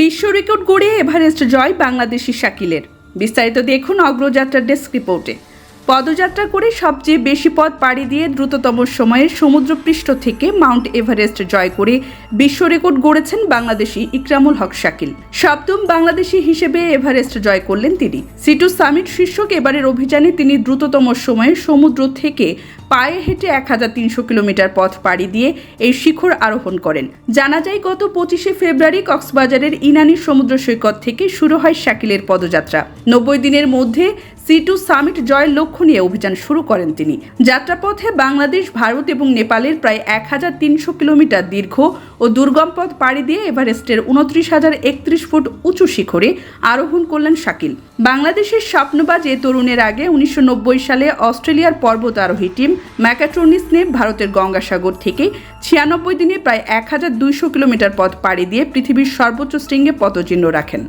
বিশ্ব রেকর্ড গড়ে এভারেস্ট জয় বাংলাদেশি শাকিলের। বিস্তারিত দেখুন অগ্রযাত্রার ডেস্ক রিপোর্টে। পদযাত্রা করে সবচেয়ে বেশি পদ পাড়ি দিয়ে দ্রুততম সময়ে সমুদ্রপৃষ্ঠ থেকে মাউন্ট এভারেস্ট জয় করে বিশ্ব রেকর্ড গড়েছেন বাংলাদেশি ইকরামুল হক শাকিল। সপ্তম বাংলাদেশি হিসেবে এভারেস্ট জয় করলেন তিনি। সিটু সামিট শীর্ষক এবারের অভিযানে তিনি দ্রুততম সময়ে সমুদ্র থেকে পায়ে হেঁটে এক হাজার তিনশো কিলোমিটার পথ পাড়ি দিয়ে এই শিখর আরোহণ করেন। জানা যায়, গত পঁচিশে ফেব্রুয়ারি কক্সবাজারের ইনানি সমুদ্র সৈকত থেকে শুরু হয় শাকিলের পদযাত্রা। নব্বই দিনের মধ্যে সি টু সামিট জয়ের লক্ষ্য নিয়ে অভিযান শুরু করেন তিনি। যাত্রাপথে বাংলাদেশ, ভারত এবং নেপালের প্রায় এক হাজার তিনশো কিলোমিটার দীর্ঘ ও দুর্গম পথ পাড়ি দিয়ে এভারেস্টের উনত্রিশ হাজার একত্রিশ ফুট উঁচু শিখরে আরোহণ করলেন শাকিল। বাংলাদেশের স্বপ্নবাজ এ তরুণের আগে উনিশশো নব্বই সালে অস্ট্রেলিয়ার পর্বত আরোহী টিম ম্যাকাট্রনিস নে ভারতের গঙ্গাসাগর থেকে ছিয়ানব্বই দিনে প্রায় এক হাজার দুইশো কিলোমিটার পথ পাড়ি দিয়ে পৃথিবীর সর্বোচ্চ শৃঙ্গে পদচিহ্ন রাখেন।